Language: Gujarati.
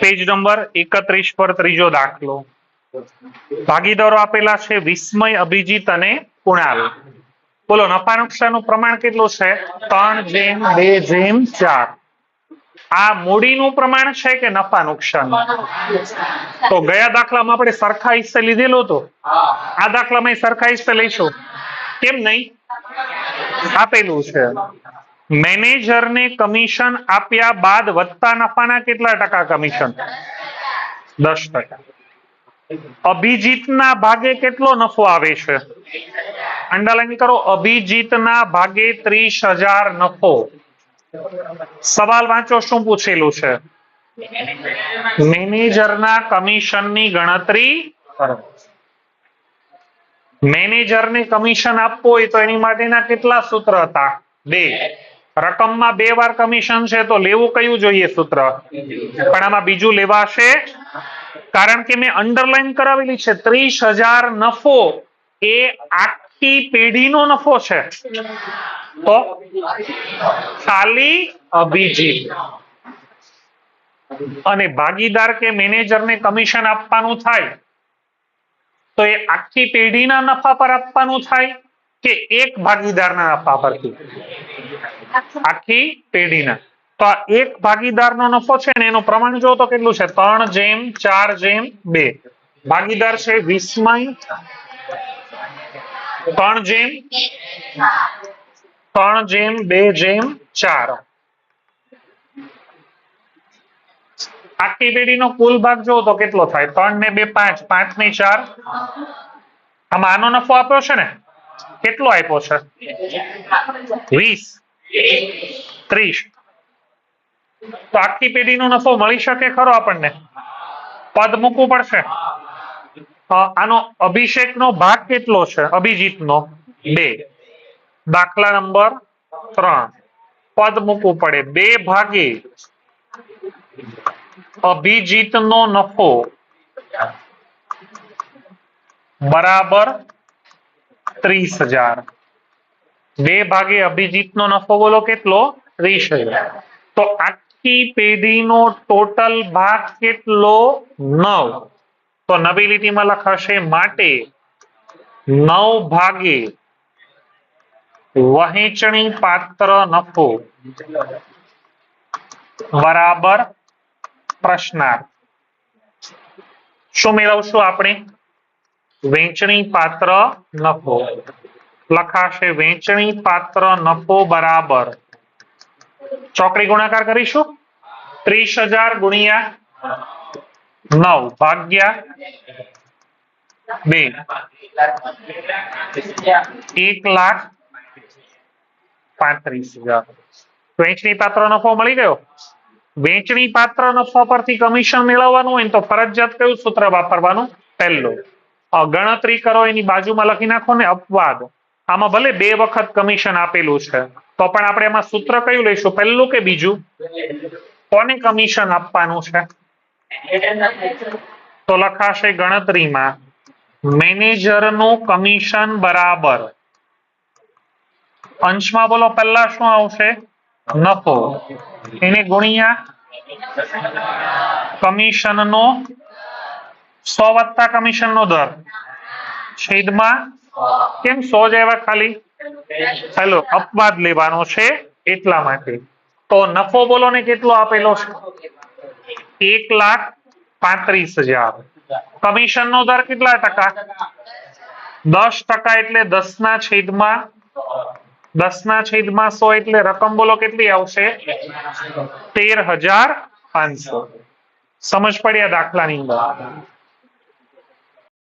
પેજ નંબર એકત્રીસ પર ત્રીજો દાખલો. ભાગીદારો આપેલા છે વિસ્મય, અભિજીત અને કુણાલ. બોલો નફા નુકસાનનું પ્રમાણ કેટલું છે? ત્રણ જેમ, બે જેમ, ચાર. આ મૂડીનું પ્રમાણ છે કે નફા નુકસાન તો ગયા દાખલામાં આપણે સરખા હિસ્સે લીધેલો હતો આ દાખલામાં સરખા હિસ્સે લઈશું. કેમ નહીં? આપેલું છે. મેનેજરને કમિશન આપ્યા બાદ વધતા નફાના કેટલા ટકા કમિશન? દસ ટકા. અભિજીતના ભાગે કેટલો નફો આવે છે? અંડરલાઈન કરો, અભિજીતના ભાગે ત્રીસ હજાર નફો. સવાલ વાંચો, શું પૂછેલું છે? મેનેજરના કમિશનની ગણતરી કરો. મેનેજરને કમિશન આપવું હોય તો એની માટેના કેટલા સૂત્ર હતા? બે. રકમમાં બે વાર કમિશન છે તો લેવું કયું જોઈએ સૂત્ર? પણ આમાં બીજું લેવાશે. કારણ કે મેં અંડરલાઈન કરાવેલી છે, ત્રીસ હજાર નફો એ આખી પેઢીનો નફો છે. તો ખાલી અભિજીત. અને ભાગીદાર કે મેનેજરને કમિશન આપવાનું થાય, તો એ આખી પેઢીના નફા પર આપવાનું થાય કે એક ભાગીદારના નફા પરથી? આખી પેઢીના. તો આ એક ભાગીદારનો નફો છે ને એનું પ્રમાણ જો તો કેટલું છે? ત્રણ જેમ, ચાર જેમ, બે. ભાગીદાર છે વિસ્મય ત્રણ જેમ ત્રણ જેમ, બે જેમ, ચાર. આખી પેઢીનો કુલ ભાગ જોવો તો કેટલો થાય? ત્રણ ને બે, પાંચ. પાંચ ને ચાર. આમાં આનો નફો આપ્યો છે ને? કેટલો આપ્યો છે? વીસ. ત્રીસ. તો આખી પેઢીનો નફો મળી શકે ખરો આપણને? પદ મૂકવું પડશે. આનો અભિષેકનો ભાગ કેટલો છે? અભિજીતનો બે. દાખલા નંબર ત્રણ. પદ મૂકવું પડે. બે ભાગે અભિજીતનો નફો બરાબર ત્રીસ હજાર. બે ભાગે અભિજીતનો નફો બોલો કેટલો? ત્રીસ તો આખી પેઢીનો ટોટલ ભાગ કેટલો? નવ. તો નવી લીટીમાં લખાશે માટે નવ ભાગે વહેંચણી પાત્ર નફો. બરાબર. પ્રશ્નાર્થ. શું મેળવશું આપણે? વેચણી પાત્ર નફો. લખાશે, વેચણી પાત્ર નફો બરાબર. ચોકડી ગુણાકાર કરીશું. ત્રીસ હજાર ગુણ્યા નવ, ભાગ્યા બે. એક લાખ પાંત્રીસ હજાર. વેચણી પાત્ર નફો મળી ગયો? વેચણી પાત્ર નફો પરથી કમિશન મેળવવાનું હોય તો ફરજિયાત કયું સૂત્ર વાપરવાનું? પહેલું. ગણતરી કરો, એની બાજુમાં લખી નાખો ને અપવાદ. આમાં ભલે બે વખત કમિશન આપેલું છે, તો પણ આપણે એમાં સૂત્ર કયું લઈશું? પહેલું કે બીજું? કોને કમિશન આપવાનું છે? તો લખાશે ગણતરીમાં, મેનેજરનું કમિશન બરાબર. અંશમાં બોલો, પહેલા શું આવશે? નફો. એને ગુણ્યા કમિશનનો સો વત્તા કમિશનનો દર. છેદમાં કેમ? સો જ ખાલી? હેલો અપવાદ લેવાનો છે એટલા માટે. તો નફો બોલો ને કેટલો આપેલો છે? એક લાખ પાંત્રીસ હજાર. કમિશન નો દર કેટલા ટકા? દસ ટકા એટલે દસ ના છેદમાં દસ ના છેદમાં સો એટલે રકમ બોલો કેટલી આવશે? તેર હજાર પાંચસો. સમજ પડ્યા દાખલાની અંદર?